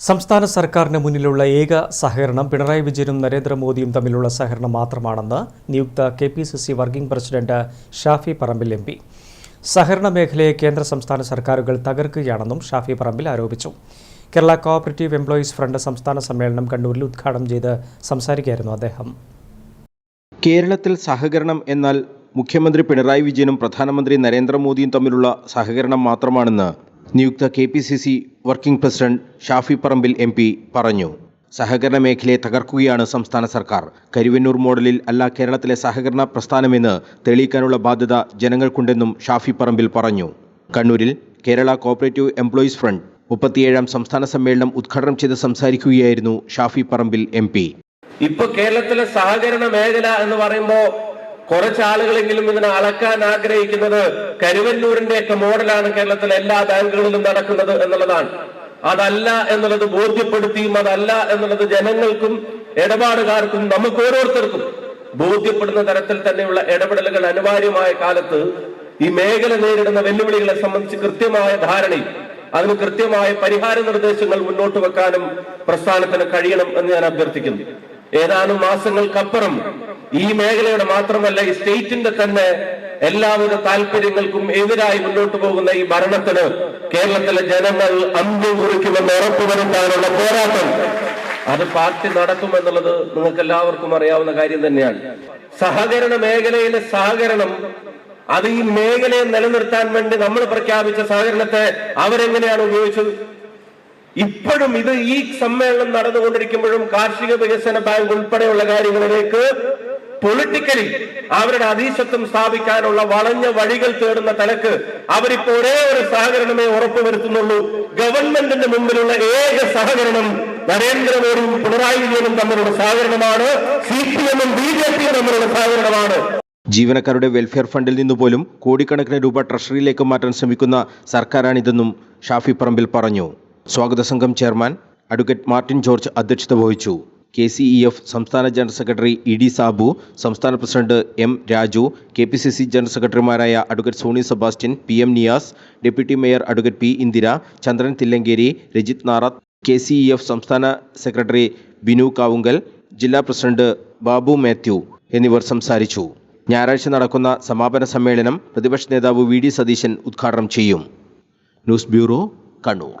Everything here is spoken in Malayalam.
സംസ്ഥാന സർക്കാരിന് മുന്നിലുള്ള ഏക സഹകരണം പിണറായി വിജയനും നരേന്ദ്രമോദിയും തമ്മിലുള്ള സഹകരണം മാത്രമാണെന്ന് നിയുക്ത K P C C working president Shafi Parambil M P. സഹകരണ മേഖലയെ കേന്ദ്ര സംസ്ഥാന സർക്കാരുകൾ തകർക്കുകയാണെന്നും ഷാഫി പറമ്പിൽ ആരോപിച്ചു. കേരള കോഓപ്പറേറ്റീവ് എംപ്ലോയീസ് ഫ്രണ്ട് സംസ്ഥാന സമ്മേളനം കണ്ണൂരിൽ ഉദ്ഘാടനം ചെയ്ത് സംസാരിക്കുകയായിരുന്നു അദ്ദേഹം. കേരളത്തിൽ സഹകരണം എന്നാൽ മുഖ്യമന്ത്രി പിണറായി വിജയനും പ്രധാനമന്ത്രി നരേന്ദ്രമോദിയും തമ്മിലുള്ള സഹകരണം മാത്രമാണെന്ന് നിയുക്ത K P C C working president Shafi Parambil M പറഞ്ഞു. സഹകരണ മേഖലയെ തകർക്കുകയാണ് സംസ്ഥാന സർക്കാർ. കരുവന്നൂർ മോഡലിൽ അല്ല കേരളത്തിലെ സഹകരണ പ്രസ്ഥാനമെന്ന് തെളിയിക്കാനുള്ള ബാധ്യത ജനങ്ങൾക്കുണ്ടെന്നും ഷാഫി പറമ്പിൽ പറഞ്ഞു. കണ്ണൂരിൽ കേരള കോപ്പറേറ്റീവ് എംപ്ലോയീസ് ഫ്രണ്ട് മുപ്പത്തിയേഴാം സംസ്ഥാന സമ്മേളനം ഉദ്ഘാടനം ചെയ്ത് സംസാരിക്കുകയായിരുന്നു ഷാഫി പറമ്പിൽ എം പി. ഇപ്പൊ കേരളത്തിലെ സഹകരണ മേഖല എന്ന് പറയുമ്പോ കുറച്ച് ആളുകളെങ്കിലും ഇതിനെ അളക്കാൻ ആഗ്രഹിക്കുന്നത് കരുവന്നൂരിന്റെ ഒക്കെ മോഡലാണ് കേരളത്തിലെ എല്ലാ ബാങ്കുകളിലും നടക്കുന്നത് എന്നുള്ളതാണ്. അതല്ല എന്നുള്ളത് ബോധ്യപ്പെടുത്തിയും അതല്ല എന്നുള്ളത് ജനങ്ങൾക്കും ഇടപാടുകാർക്കും നമുക്ക് ഓരോരുത്തർക്കും ബോധ്യപ്പെടുന്ന തരത്തിൽ തന്നെയുള്ള ഇടപെടലുകൾ അനിവാര്യമായ കാലത്ത് ഈ മേഖല നേരിടുന്ന വെല്ലുവിളികളെ സംബന്ധിച്ച് കൃത്യമായ ധാരണയും അതിന് കൃത്യമായ പരിഹാര നിർദ്ദേശങ്ങൾ മുന്നോട്ട് വെക്കാനും പ്രസ്ഥാനത്തിന് കഴിയണം എന്ന് ഞാൻ അഭ്യർത്ഥിക്കുന്നു. ഏതാനും മാസങ്ങൾക്കപ്പുറം ഈ മേഖലയുടെ മാത്രമല്ല ഈ സ്റ്റേറ്റിന്റെ തന്നെ എല്ലാവിധ താല്പര്യങ്ങൾക്കും എതിരായി മുന്നോട്ട് പോകുന്ന ഈ ഭരണത്തിന് കേരളത്തിലെ ജനങ്ങൾ അന്ത്യം കുറിക്കുമെന്ന് ഉറപ്പുവരുത്താനുള്ള പോരാട്ടം. അത് പാർട്ടി നടത്തുമെന്നുള്ളത് നിങ്ങൾക്ക് എല്ലാവർക്കും അറിയാവുന്ന കാര്യം തന്നെയാണ്. സഹകരണ മേഖലയിലെ സഹകരണം അത് ഈ മേഖലയെ നിലനിർത്താൻ വേണ്ടി നമ്മൾ പ്രഖ്യാപിച്ച സഹകരണത്തെ അവരെങ്ങനെയാണ് ഉപയോഗിച്ചത്? ഇപ്പോഴും ഇത് ഈ സമ്മേളനം നടന്നുകൊണ്ടിരിക്കുമ്പോഴും കാർഷിക വികസന ബാങ്ക് ഉൾപ്പെടെയുള്ള കാര്യങ്ങളിലേക്ക് പൊളിറ്റിക്കലി അവരുടെ അതീശത്വം സ്ഥാപിക്കാനുള്ള വളഞ്ഞ വഴികൾ തേടുന്ന തലക്ക് അവരിപ്പോ ഒരേ ഒരു സഹകരണമേ ഉറപ്പുവരുത്തുന്നുള്ളൂ. ഗവൺമെന്റിന്റെ മുമ്പിലുള്ള ഏക സഹകരണം നരേന്ദ്രമോദിയും പിണറായി വിജയനും തമ്മിലുള്ള സഹകരണമാണ്. സി പി എമ്മും ബി ജെ പിയും തമ്മിലുള്ള സഹകരണമാണ്. ജീവനക്കാരുടെ വെൽഫെയർ ഫണ്ടിൽ നിന്ന് പോലും കോടിക്കണക്കിന് രൂപ ട്രഷറിയിലേക്ക് മാറ്റാൻ ശ്രമിക്കുന്ന സർക്കാരാണിതെന്നും ഷാഫി പറമ്പിൽ പറഞ്ഞു. സ്വാഗത സംഘം ചെയർമാൻ അഡ്വക്കേറ്റ് മാർട്ടിൻ ജോർജ് അധ്യക്ഷത വഹിച്ചു. കെ സി ഇ എഫ് സംസ്ഥാന general secretary E D Sabu സംസ്ഥാന president M Raju K P C C general സെക്രട്ടറിമാരായ advocate Sony Sebastian P M Niyas deputy mayor advocate P Indira Chandran Thillankeri Rajith Narath K C E F സംസ്ഥാന സെക്രട്ടറി ബിനു കാവുങ്കൽ ജില്ലാ പ്രസിഡന്റ് ബാബു മാത്യു എന്നിവർ സംസാരിച്ചു. ഞായറാഴ്ച നടക്കുന്ന സമാപന സമ്മേളനം പ്രതിപക്ഷ നേതാവ് വി ഡി സതീശൻ ഉദ്ഘാടനം ചെയ്യും. News bureau Kannur.